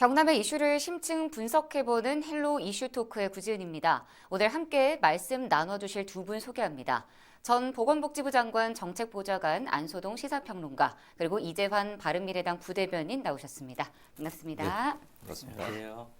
경남의 이슈를 심층 분석해보는 헬로 이슈 토크의 구지은입니다. 오늘 함께 말씀 나눠주실 두 분 소개합니다. 전 보건복지부 장관 정책보좌관 안소동 시사평론가 그리고 이재환 바른미래당 부대변인 나오셨습니다. 반갑습니다. 그렇습니다. 안녕하세요.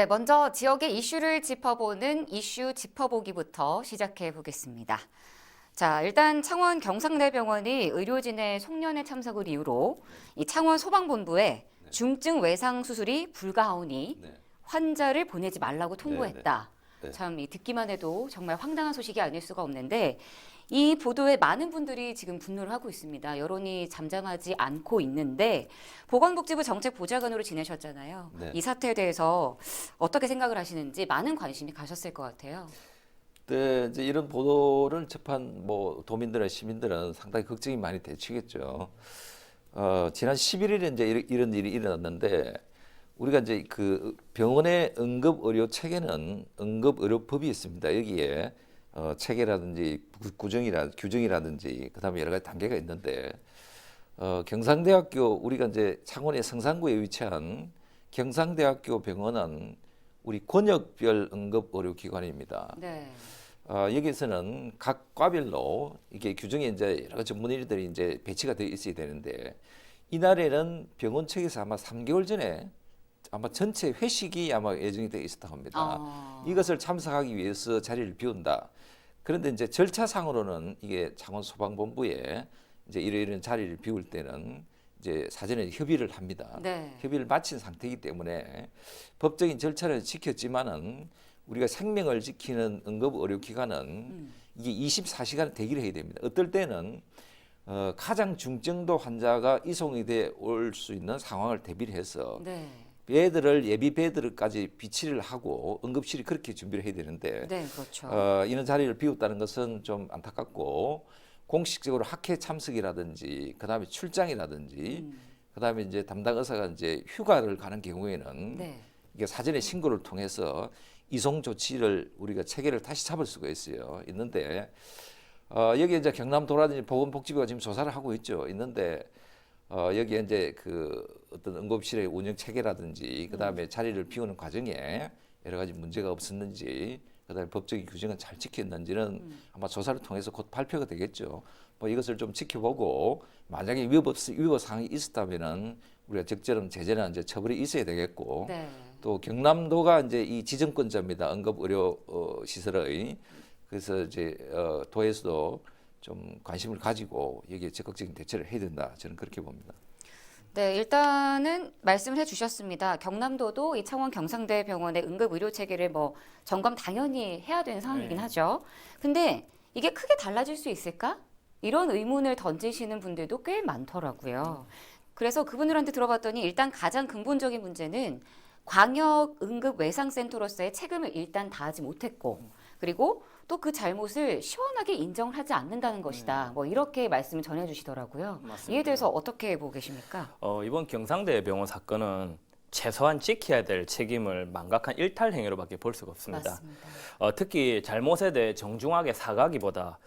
네, 먼저 지역의 이슈를 짚어보는 이슈 짚어보기부터 시작해 보겠습니다. 자, 일단 창원 경상대병원이 의료진의 송년회 참석을 이유로 이 창원 소방본부에 중증 외상 수술이 불가하오니 네. 환자를 보내지 말라고 통보했다. 네, 네. 참이 듣기만 해도 정말 황당한 소식이 아닐 수가 없는데 이 보도에 많은 분들이 지금 분노를 하고 있습니다. 여론이 잠잠하지 않고 있는데 보건복지부 정책보좌관으로 지내셨잖아요. 네. 이 사태에 대해서 어떻게 생각을 하시는지 많은 관심이 가셨을 것 같아요. 네, 이제 이런 보도를 접한 뭐 도민들과 시민들은 상당히 걱정이 많이 되치겠죠. 어, 지난 11일에 이제 이런, 이런 일이 일어났는데 우리가 이제 그 병원의 응급 의료 체계는 응급 의료법이 있습니다. 여기에 어, 체계라든지 구- 구정이라 규정이라든지 그다음에 여러 가지 단계가 있는데 어, 경상대학교 우리가 이제 창원의 성산구에 위치한 경상대학교 병원은 우리 권역별 응급 의료 기관입니다. 네. 어, 여기서는 각 과별로 이게 규정에 이제 여러 가지 전문의들이 이제 배치가 되어 있어야 되는데 이날에는 병원 측에서 아마 3개월 전에 아마 전체 회식이 아마 예정이 되어 있었다고 합니다. 어. 이것을 참석하기 위해서 자리를 비운다. 그런데 이제 절차상으로는 이게 창원 소방본부에 이제 이런 자리를 비울 때는 이제 사전에 협의를 합니다. 네. 협의를 마친 상태이기 때문에 법적인 절차를 지켰지만은 우리가 생명을 지키는 응급 의료 기관은 음. 이게 24시간 대기를 해야 됩니다. 어떨 때는 어, 가장 중증도 환자가 이송이 돼 올 수 있는 상황을 대비를 해서 네. 베드를 예비 베드까지 비치를 하고 응급실이 그렇게 준비를 해야 되는데 네, 그렇죠. 어, 이런 자리를 비웠다는 것은 좀 안타깝고 공식적으로 학회 참석이라든지 그다음에 출장이라든지 음. 그다음에 이제 담당 의사가 이제 휴가를 가는 경우에는 네. 이게 사전에 신고를 통해서 이송 조치를 우리가 체계를 다시 잡을 수가 있어요. 있는데 어, 여기 이제 경남 도라든지 보건복지부가 지금 조사를 하고 있죠. 있는데 어, 여기 이제 그 어떤 응급실의 운영 체계라든지 그다음에 자리를 비우는 과정에 여러 가지 문제가 없었는지 그다음에 법적인 규정은 잘 지켰는지는 아마 조사를 통해서 곧 발표가 되겠죠. 뭐 이것을 좀 지켜보고 만약에 위법 위법 사항이 있었다면은 우리가 적절한 제재나 이제 처벌이 있어야 되겠고 네. 또 경남도가 이제 이 지정권자입니다. 응급 의료 어, 시설의 그래서 이제 어, 도에서도 좀 관심을 가지고 여기에 적극적인 대처를 해야 된다. 저는 그렇게 봅니다. 네, 일단은 말씀을 해주셨습니다. 경남도도 이 창원 경상대 병원의 응급 의료 체계를 뭐 점검 당연히 해야 되는 상황이긴 네. 하죠. 근데 이게 크게 달라질 수 있을까? 이런 의문을 던지시는 분들도 꽤 많더라고요. 그래서 그분들한테 들어봤더니 일단 가장 근본적인 문제는 광역 응급 외상센터로서의 책임을 일단 다하지 못했고 그리고 또 그 잘못을 시원하게 인정을 하지 않는다는 것이다. 뭐 이렇게 말씀을 전해주시더라고요. 맞습니다. 이에 대해서 어떻게 보고 계십니까? 어, 이번 경상대 병원 사건은 최소한 지켜야 될 책임을 망각한 일탈 행위로밖에 볼 수가 없습니다. 맞습니다. 어, 특히 잘못에 대해 정중하게 사과기보다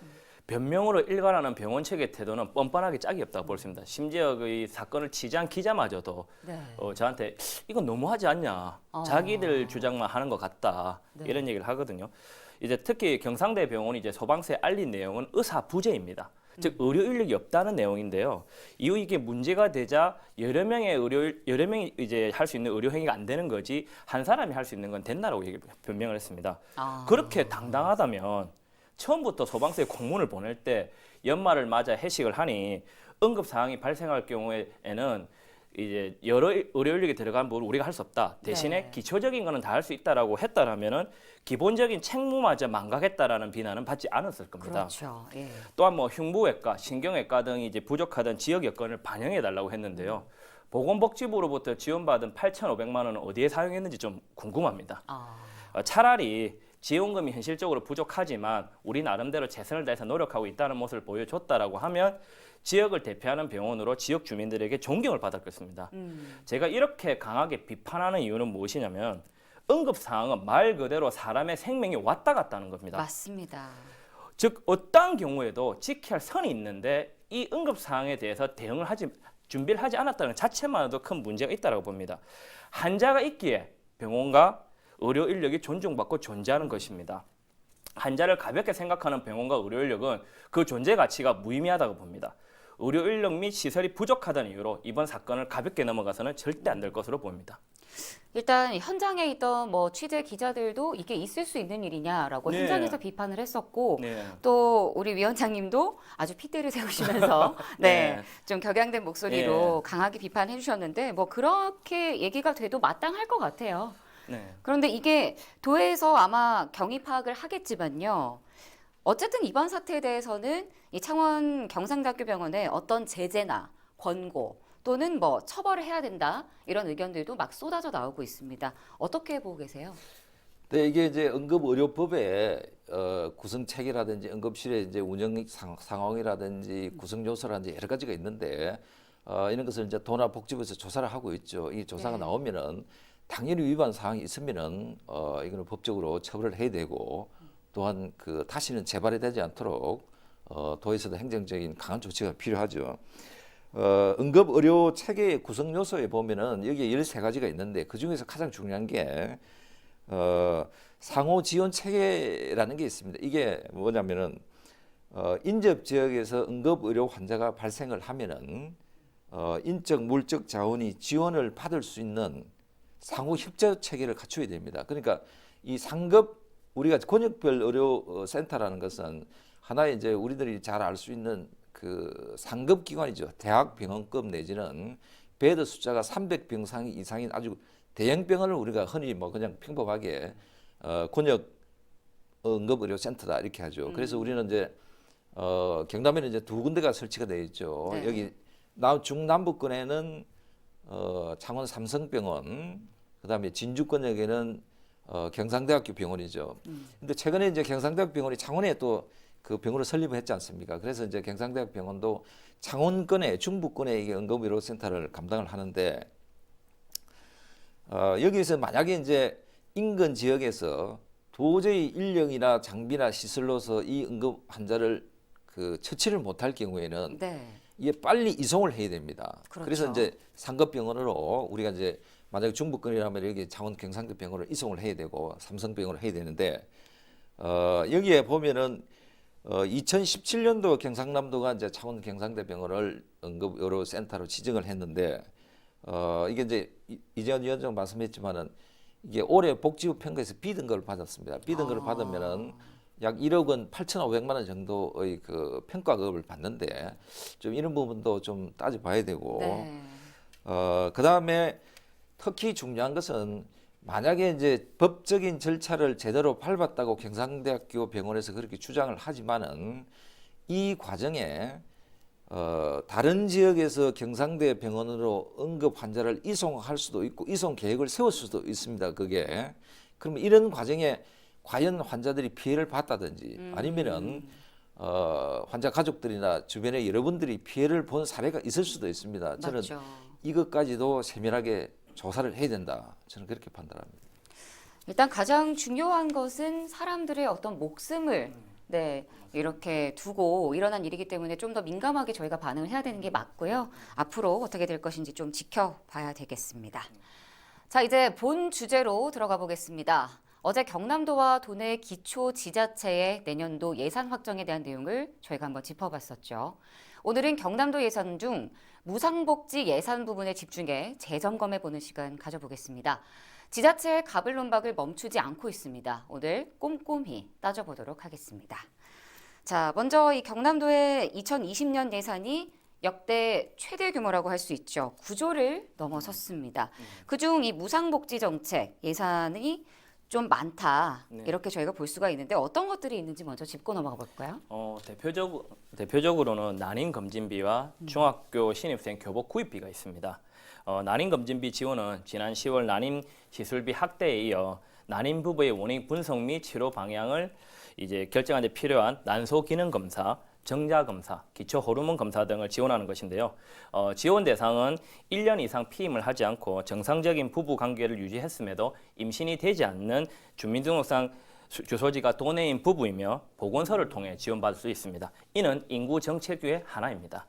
변명으로 일관하는 병원 측의 태도는 뻔뻔하게 짝이 없다고 볼 수 있습니다. 심지어 그 사건을 취재한 기자마저도 네. 어, 저한테 이건 너무하지 않냐. 어. 자기들 주장만 하는 것 같다. 네. 이런 얘기를 하거든요. 이제 특히 경상대 병원이 이제 소방서에 알린 내용은 의사 부재입니다. 즉 음. 의료 인력이 없다는 내용인데요. 이후 이게 문제가 되자 여러 명의 의료 여러 명이 이제 할 수 있는 의료 행위가 안 되는 거지 한 사람이 할 수 있는 건 된다라고 변명을 했습니다. 아. 그렇게 당당하다면 처음부터 소방서에 공문을 보낼 때 연말을 맞아 해식을 하니 응급 상황이 발생할 경우에는 이제 여러 의료 인력이 들어간 부분을 우리가 할 수 없다. 대신에 네. 기초적인 거는 다 할 수 있다라고 했다라면은 기본적인 책무마저 망각했다라는 비난은 받지 않았을 겁니다. 그렇죠. 예. 또한 뭐 흉부외과, 신경외과 등이 이제 부족하던 지역 여건을 반영해 달라고 했는데요. 보건복지부로부터 지원받은 8,500만 원은 어디에 사용했는지 좀 궁금합니다. 아. 어, 차라리 지원금이 현실적으로 부족하지만 우리 나름대로 최선을 다해서 노력하고 있다는 모습을 보여줬다라고 하면 지역을 대표하는 병원으로 지역 주민들에게 존경을 받을 것입니다. 음. 제가 이렇게 강하게 비판하는 이유는 무엇이냐면 응급 상황은 말 그대로 사람의 생명이 왔다 갔다 하는 겁니다. 맞습니다. 즉 어떠한 경우에도 지켜야 할 선이 있는데 이 응급 상황에 대해서 대응을 하지 준비를 하지 않았다는 자체만으로도 큰 문제가 있다고 봅니다. 환자가 있기에 병원과 의료 인력이 존중받고 존재하는 것입니다. 환자를 가볍게 생각하는 병원과 의료 인력은 그 존재 가치가 무의미하다고 봅니다. 의료 인력 및 시설이 부족하다는 이유로 이번 사건을 가볍게 넘어가서는 절대 안 될 것으로 보입니다. 일단 현장에 있던 뭐 취재 기자들도 이게 있을 수 있는 일이냐라고 네. 현장에서 비판을 했었고 네. 또 우리 위원장님도 아주 핏대를 세우시면서 네, 네. 좀 격양된 목소리로 강하게 비판해 주셨는데 뭐 그렇게 얘기가 돼도 마땅할 것 같아요. 네. 그런데 이게 도에서 아마 경위 파악을 하겠지만요. 어쨌든 이번 사태에 대해서는 이 창원 경상대학교 병원에 어떤 제재나 권고 또는 뭐 처벌을 해야 된다 이런 의견들도 막 쏟아져 나오고 있습니다. 어떻게 보고 계세요? 네, 이게 이제 응급의료법의 어, 구성 체계라든지 응급실의 이제 운영 상, 상황이라든지 구성 요소라든지 여러 가지가 있는데 어, 이런 것을 이제 도나 복지부에서 조사를 하고 있죠. 이 조사가 네. 나오면은 당연히 위반 사항이 있으면은 어, 이거는 법적으로 처벌을 해야 되고 또한 그 다시는 재발이 되지 않도록 어, 도에서도 행정적인 강한 조치가 필요하죠. 어, 응급 의료 체계의 구성 요소에 보면은 여기에 13가지가 있는데 그 중에서 가장 중요한 게 어, 상호 지원 체계라는 게 있습니다. 이게 뭐냐면은 어, 인접 지역에서 응급 의료 환자가 발생을 하면은 어, 인적 물적 자원이 지원을 받을 수 있는 상호 협조 체계를 갖춰야 됩니다. 그러니까 이 상급 우리가 권역별 의료 어, 센터라는 것은 하나의 이제 우리들이 잘 알 수 있는 그 상급 기관이죠. 대학 병원급 내지는 베드 숫자가 300병상 이상인 아주 대형 병원을 우리가 흔히 뭐 그냥 평범하게 어, 권역 응급 의료 센터다 이렇게 하죠. 그래서 우리는 이제 어, 경남에는 이제 두 군데가 설치가 되어 있죠. 네. 여기 남 중남부권에는 어, 창원 삼성병원, 그다음에 진주권역에는 어, 경상대학교 병원이죠. 근데 최근에 이제 경상대학 병원이 창원에 또 그 병원을 설립을 했지 않습니까? 그래서 이제 경상대학 병원도 창원권에 중부권에 이게 응급의료센터를 감당을 하는데 어, 여기서 만약에 이제 인근 지역에서 도저히 인력이나 장비나 시설로서 이 응급 환자를 그 처치를 못할 경우에는 네. 이게 빨리 이송을 해야 됩니다. 그렇죠. 그래서 이제 상급병원으로 우리가 이제 만약에 중부권이라면 여기 창원 경상도 병원을 이송을 해야 되고 삼성병원을 해야 되는데 어, 여기에 보면은 어, 2017년도 경상남도가 이제 창원 경상대병원을 응급 의료 센터로 지정을 했는데 어, 이게 이제 이- 이재현 위원장 말씀했지만은 이게 올해 복지부 평가에서 B등급을 받았습니다. B등급을 아. 받으면은 약 1억 원 8,500만 원 정도의 그 평가급을 받는데 좀 이런 부분도 좀 따져봐야 되고 네. 어, 그 다음에 특히 중요한 것은 만약에 이제 법적인 절차를 제대로 밟았다고 경상대학교 병원에서 그렇게 주장을 하지만은 이 과정에 어, 다른 지역에서 경상대 병원으로 응급 환자를 이송할 수도 있고 이송 계획을 세울 수도 있습니다. 그게 그러면 이런 과정에 과연 환자들이 피해를 봤다든지 아니면은 어, 환자 가족들이나 주변에 여러분들이 피해를 본 사례가 있을 수도 있습니다. 저는 맞죠. 이것까지도 세밀하게 조사를 해야 된다. 저는 그렇게 판단합니다. 일단 가장 중요한 것은 사람들의 어떤 목숨을 네 이렇게 두고 일어난 일이기 때문에 좀 더 민감하게 저희가 반응을 해야 되는 게 맞고요. 앞으로 어떻게 될 것인지 좀 지켜봐야 되겠습니다. 자 이제 본 주제로 들어가 보겠습니다. 어제 경남도와 도내 기초 지자체의 내년도 예산 확정에 대한 내용을 저희가 한번 짚어봤었죠. 오늘은 경남도 예산 중 무상복지 예산 부분에 집중해 재점검해 보는 시간 가져보겠습니다. 지자체의 가불론박을 멈추지 않고 있습니다. 오늘 꼼꼼히 따져보도록 하겠습니다. 자, 먼저 이 경남도의 2020년 예산이 역대 최대 규모라고 할 수 있죠. 9조를 넘어섰습니다. 그중 이 무상복지 정책 예산이 좀 많다. 네. 이렇게 저희가 볼 수가 있는데 어떤 것들이 있는지 먼저 짚고 넘어가 볼까요? 어, 대표적, 대표적으로는 난임 검진비와 중학교 신입생 교복 구입비가 있습니다. 어, 난임 검진비 지원은 지난 10월 난임 시술비 확대에 이어 난임 부부의 원인 분석 및 치료 방향을 이제 결정하는 데 필요한 난소 기능 검사, 정자 검사, 기초 호르몬 검사 등을 지원하는 것인데요. 어, 지원 대상은 1년 이상 피임을 하지 않고 정상적인 부부 관계를 유지했음에도 임신이 되지 않는 주민등록상 수- 주소지가 도내인 부부이며 보건소를 통해 지원받을 수 있습니다. 이는 인구 정책의 하나입니다.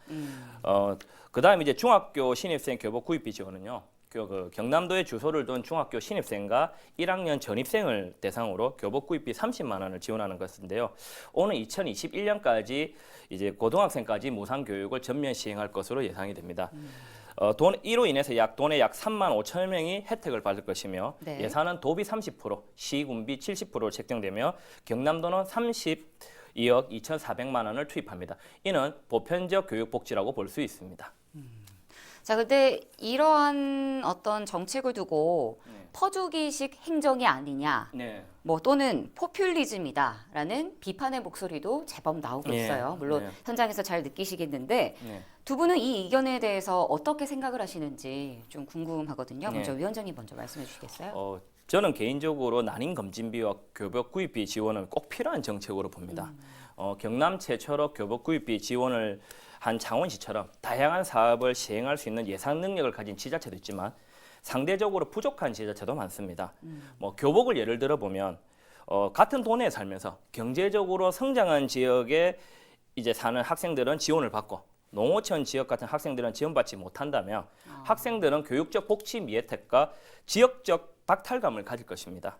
어, 그다음에 이제 중학교 신입생 교복 구입비 지원은요. 그, 그 경남도에 주소를 둔 중학교 신입생과 1학년 전입생을 대상으로 교복 구입비 30만 원을 지원하는 것인데요. 오는 2021년까지 이제 고등학생까지 무상 교육을 전면 시행할 것으로 예상이 됩니다. 어, 돈 이로 인해서 약 돈의 약 3만 5천 명이 혜택을 받을 것이며 네. 예산은 도비 30%, 시군비 70%로 책정되며 경남도는 32억 2,400만 원을 투입합니다. 이는 보편적 교육 복지라고 볼 수 있습니다. 자, 근데 이러한 어떤 정책을 두고 네. 퍼주기식 행정이 아니냐, 네. 뭐 또는 포퓰리즘이다라는 비판의 목소리도 제법 나오고 예, 있어요. 물론 네. 현장에서 잘 느끼시겠는데 네. 두 분은 이 의견에 대해서 어떻게 생각을 하시는지 좀 궁금하거든요. 네. 먼저 위원장님 먼저 말씀해 주시겠어요? 어, 저는 개인적으로 난임 검진비와 교복 구입비 지원을 꼭 필요한 정책으로 봅니다. 어, 경남 최초로 교복 구입비 지원을 한 창원시처럼 다양한 사업을 시행할 수 있는 예산 능력을 가진 지자체도 있지만 상대적으로 부족한 지자체도 많습니다. 뭐 교복을 예를 들어 보면 어, 같은 동네에 살면서 경제적으로 성장한 지역에 이제 사는 학생들은 지원을 받고 농어촌 지역 같은 학생들은 지원받지 못한다면 학생들은 교육적 복지 미혜택과 지역적 박탈감을 가질 것입니다.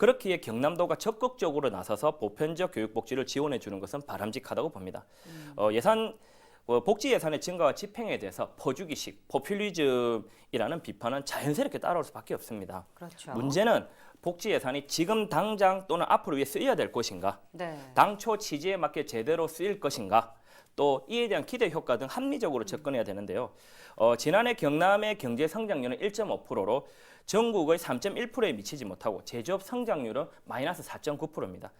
그렇기에 경남도가 적극적으로 나서서 보편적 교육 복지를 지원해 주는 것은 바람직하다고 봅니다. 어, 예산 어, 복지 예산의 증가와 집행에 대해서 퍼주기식, 포퓰리즘이라는 비판은 자연스럽게 따라올 수밖에 없습니다. 그렇죠. 문제는 복지 예산이 지금 당장 또는 앞으로 위해 쓰여야 될 것인가? 네. 당초 취지에 맞게 제대로 쓰일 것인가? 또 이에 대한 기대 효과 등 합리적으로 접근해야 되는데요. 어, 지난해 경남의 경제 성장률은 1.5%로 전국의 3.1%에 미치지 못하고 제조업 성장률은 마이너스 4.9%입니다.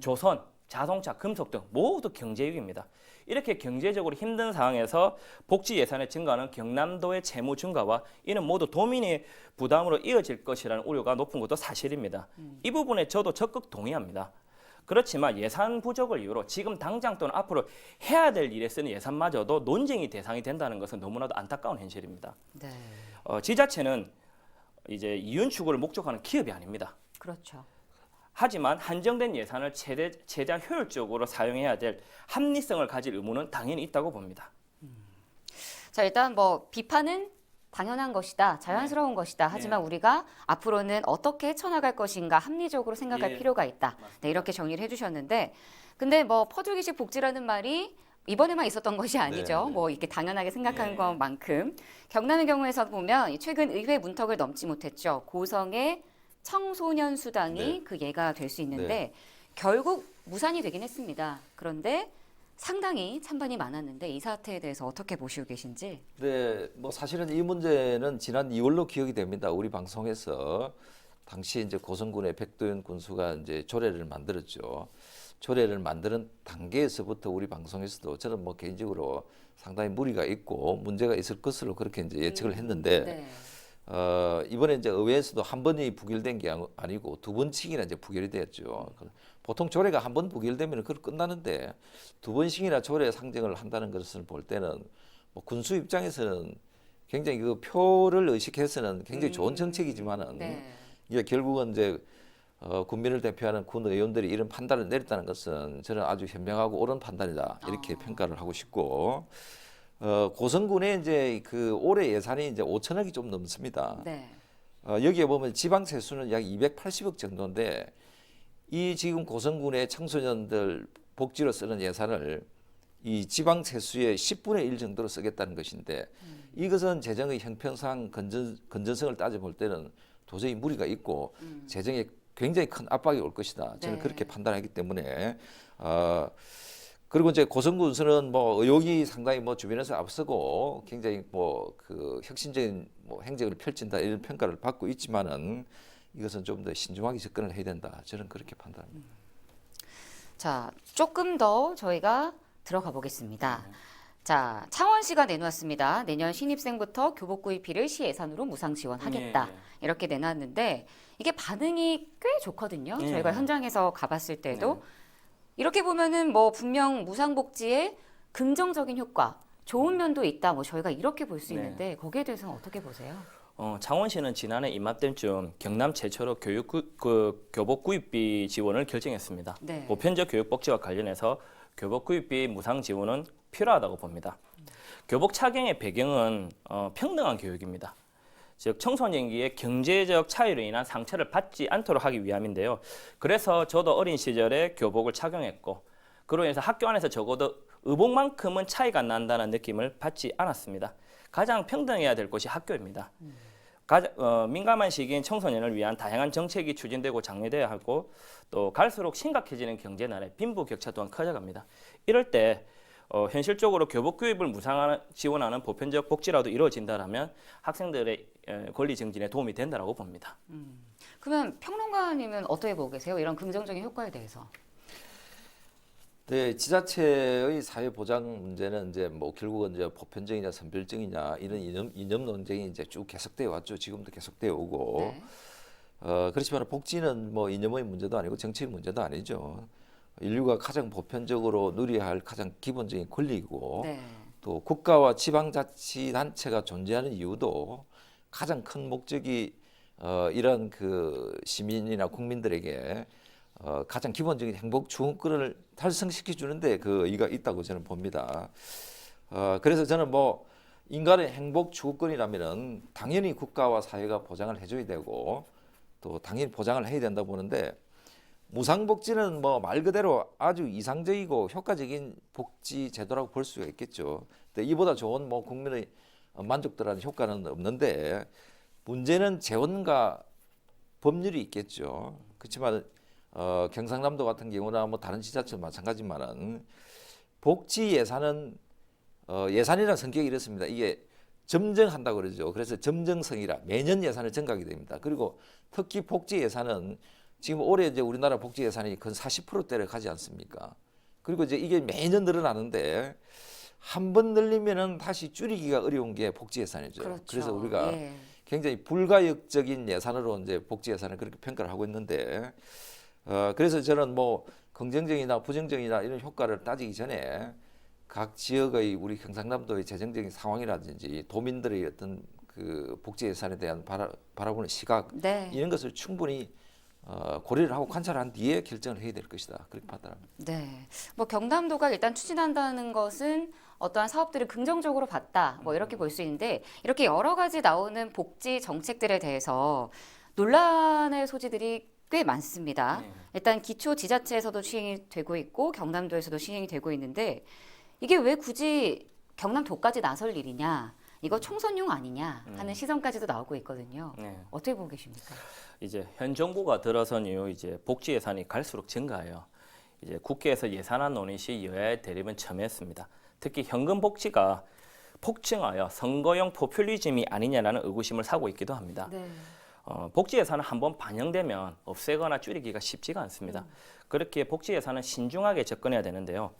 조선, 자동차, 금속 등 모두 경제위기입니다. 이렇게 경제적으로 힘든 상황에서 복지 예산의 증가는 경남도의 채무 증가와 이는 모두 도민의 부담으로 이어질 것이라는 우려가 높은 것도 사실입니다. 이 부분에 저도 적극 동의합니다. 그렇지만 예산 부족을 이유로 지금 당장 또는 앞으로 해야 될 일에 쓰는 예산마저도 논쟁이 대상이 된다는 것은 너무나도 안타까운 현실입니다. 네. 어, 지자체는 이제 이윤 추구를 목적하는 기업이 아닙니다. 그렇죠. 하지만 한정된 예산을 최대, 최대한 효율적으로 사용해야 될 합리성을 가질 의무는 당연히 있다고 봅니다. 자, 일단 뭐 비판은 당연한 것이다, 자연스러운 것이다. 하지만 우리가 앞으로는 어떻게 헤쳐나갈 것인가 합리적으로 생각할 예. 필요가 있다. 네, 이렇게 정리를 해주셨는데, 근데 뭐 퍼주기식 복지라는 말이 이번에만 있었던 것이 아니죠. 네. 뭐 이렇게 당연하게 생각하는 예. 것만큼 경남의 경우에서 보면 이 최근 의회 문턱을 넘지 못했죠. 고성의 청소년 수당이 네. 그 예가 될 수 있는데 네. 결국 무산이 되긴 했습니다. 그런데 상당히 찬반이 많았는데 이 사태에 대해서 어떻게 보시고 계신지? 네, 뭐 사실은 이 문제는 지난 2월로 기억이 됩니다. 우리 방송에서 당시 이제 고성군의 백도현 군수가 이제 조례를 만들었죠. 조례를 만드는 단계에서부터 우리 방송에서도 저는 뭐 개인적으로 상당히 무리가 있고 문제가 있을 것으로 그렇게 이제 예측을 했는데 네. 어, 이번에 이제 의회에서도 한 번이 부결된 게 아니- 아니고 두 번씩이나 이제 부결이 되었죠. 그 보통 조례가 한 번 부결되면 그걸 끝나는데 두 번씩이나 조례 상정을 한다는 것을 볼 때는 뭐 군수 입장에서는 굉장히 그 표를 의식해서는 굉장히 좋은 정책이지만은 네. 이게 결국은 이제 어, 국민을 대표하는 군 의원들이 이런 판단을 내렸다는 것은 저는 아주 현명하고 옳은 판단이다 이렇게 평가를 하고 싶고 어, 고성군의 이제 그 올해 예산이 이제 5천억이 좀 넘습니다. 네. 어, 여기에 보면 지방 세수는 약 280억 정도인데 이 지금 고성군의 청소년들 복지로 쓰는 예산을 이 지방 세수의 10분의 1 정도로 쓰겠다는 것인데 이것은 재정의 형평상 건전, 건전성을 따져볼 때는 도저히 무리가 있고 재정에 굉장히 큰 압박이 올 것이다. 저는 네. 그렇게 판단하기 때문에 어, 그리고 이제 고성군수는 뭐 의혹이 상당히 뭐 주변에서 앞서고 굉장히 뭐 그 혁신적인 뭐 행적을 펼친다 이런 평가를 받고 있지만은 이것은 좀 더 신중하게 접근을 해야 된다. 저는 그렇게 판단합니다. 자, 조금 더 저희가 들어가 보겠습니다. 자, 창원시가 내놓았습니다. 내년 신입생부터 교복 구입비를 시 예산으로 무상 지원하겠다. 예, 예. 이렇게 내놨는데 이게 반응이 꽤 좋거든요. 예. 저희가 현장에서 가봤을 때도 네. 이렇게 보면은 뭐 분명 무상복지에 긍정적인 효과, 좋은 면도 있다. 뭐 저희가 이렇게 볼수 네. 있는데 거기에 대해서는 어떻게 보세요? 어, 창원시는 지난해 이맘때쯤 경남 최초로 교육 구, 그 교복 구입비 지원을 결정했습니다. 네. 보편적 교육 복지와 관련해서 교복 구입비 무상 지원은 필요하다고 봅니다. 교복 착용의 배경은 어, 평등한 교육입니다. 즉 청소년기의 경제적 차이로 인한 상처를 받지 않도록 하기 위함인데요. 그래서 저도 어린 시절에 교복을 착용했고 그로 인해서 학교 안에서 적어도 의복만큼은 차이가 안 난다는 느낌을 받지 않았습니다. 가장 평등해야 될 곳이 학교입니다. 가장 어, 민감한 시기인 청소년을 위한 다양한 정책이 추진되고 장려돼야 하고 또 갈수록 심각해지는 경제 난의 빈부격차 또한 커져갑니다. 이럴 때 어, 현실적으로 교복 구입을 무상 지원하는 보편적 복지라도 이루어진다라면 학생들의 에, 권리 증진에 도움이 된다라고 봅니다. 그러면 평론가님은 어떻게 보고 계세요? 이런 긍정적인 효과에 대해서. 네, 지자체의 사회 보장 문제는 이제 뭐 결국은 이제 보편적이냐 선별적이냐 이런 이념 이념 논쟁이 이제 쭉 계속되어 왔죠. 지금도 계속되어 오고. 네. 어, 그렇지만 복지는 뭐 이념의 문제도 아니고 정치의 문제도 아니죠. 인류가 가장 보편적으로 누려야 할 가장 기본적인 권리이고 네. 또 국가와 지방자치단체가 존재하는 이유도 가장 큰 목적이 어, 이런 그 시민이나 국민들에게 어, 가장 기본적인 행복 추구권을 달성시켜 주는데 그 의의가 있다고 저는 봅니다. 어, 그래서 저는 뭐 인간의 행복 추구권이라면은 당연히 국가와 사회가 보장을 해줘야 되고 또 당연히 보장을 해야 된다 보는데 무상복지는 뭐 말 그대로 아주 이상적이고 효과적인 복지 제도라고 볼 수가 있겠죠. 근데 이보다 좋은 뭐 국민의 만족도라는 효과는 없는데 문제는 재원과 법률이 있겠죠. 그렇지만 어, 경상남도 같은 경우나 뭐 다른 지자체도 마찬가지만은 복지 예산은 어, 예산이라는 성격이 이렇습니다. 이게 점정한다고 그러죠. 그래서 점정성이라 매년 예산을 증가하게 됩니다. 그리고 특히 복지 예산은 지금 올해 이제 우리나라 복지 예산이 근 40%대를 가지 않습니까? 그리고 이제 이게 매년 늘어나는데 한 번 늘리면은 다시 줄이기가 어려운 게 복지 예산이죠. 그렇죠. 래서 우리가 예. 굉장히 불가역적인 예산으로 이제 복지 예산을 그렇게 평가를 하고 있는데 어 그래서 저는 뭐 긍정적이나 부정적이나 이런 효과를 따지기 전에 각 지역의 우리 경상남도의 재정적인 상황이라든지 도민들의 어떤 그 복지 예산에 대한 바라, 바라보는 시각 네. 이런 것을 충분히 어, 고려를 하고 관찰한 뒤에 결정을 해야 될 것이다 그렇게 판단합니다. 네. 뭐 경남도가 일단 추진한다는 것은 어떠한 사업들을 긍정적으로 봤다. 뭐 이렇게 볼 수 있는데 이렇게 여러 가지 나오는 복지 정책들에 대해서 논란의 소지들이 꽤 많습니다. 네. 일단 기초 지자체에서도 시행이 되고 있고 경남도에서도 시행이 되고 있는데 이게 왜 굳이 경남도까지 나설 일이냐? 이거 총선용 아니냐 하는 시선까지도 나오고 있거든요. 네. 어떻게 보고 계십니까? 이제 현 정부가 들어선 이후 이제 복지 예산이 갈수록 증가해요. 이제 국회에서 예산안 논의 시 여야의 대립은 첨예했습니다. 특히 현금 복지가 폭증하여 선거용 포퓰리즘이 아니냐라는 의구심을 사고 있기도 합니다. 네. 어, 복지 예산은 한번 반영되면 없애거나 줄이기가 쉽지가 않습니다. 그렇게 복지 예산은 신중하게 접근해야 되는데요.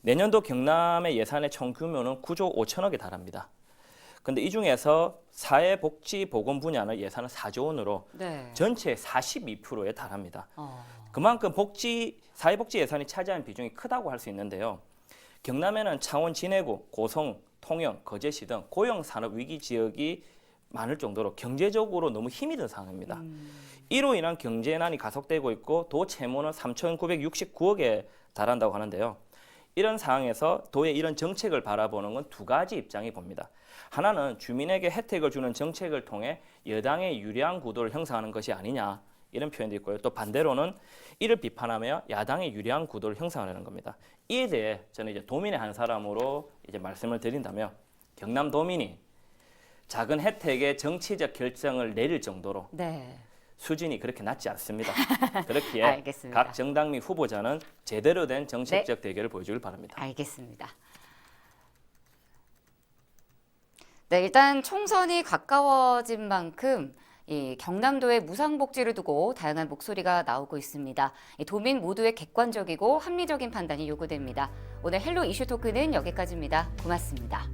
내년도 경남의 예산의 총 규모는 9조 5천억에 달합니다. 근데 이 중에서 사회복지보건 분야는 예산은 4조 원으로 네. 전체 42%에 달합니다. 어. 그만큼 복지 사회복지 예산이 차지하는 비중이 크다고 할 수 있는데요. 경남에는 창원 진해구, 고성, 통영, 거제시 등 고용 산업 위기 지역이 많을 정도로 경제적으로 너무 힘이 든 상황입니다. 이로 인한 경제난이 가속되고 있고 도 채무는 3,969억에 달한다고 하는데요. 이런 상황에서 도의 이런 정책을 바라보는 건 두 가지 입장이 봅니다. 하나는 주민에게 혜택을 주는 정책을 통해 여당의 유리한 구도를 형성하는 것이 아니냐 이런 표현도 있고요. 또 반대로는 이를 비판하며 야당의 유리한 구도를 형성하려는 겁니다. 이에 대해 저는 이제 도민의 한 사람으로 이제 말씀을 드린다면 경남 도민이 작은 혜택의 정치적 결정을 내릴 정도로 네. 수준이 그렇게 낮지 않습니다. 그렇기에 알겠습니다. 각 정당 및 후보자는 제대로 된 정책적 대결을 보여주길 바랍니다. 알겠습니다. 네, 일단 총선이 가까워진 만큼 이 경남도의 무상복지를 두고 다양한 목소리가 나오고 있습니다. 이 도민 모두의 객관적이고 합리적인 판단이 요구됩니다. 오늘 헬로 이슈 토크는 여기까지입니다. 고맙습니다.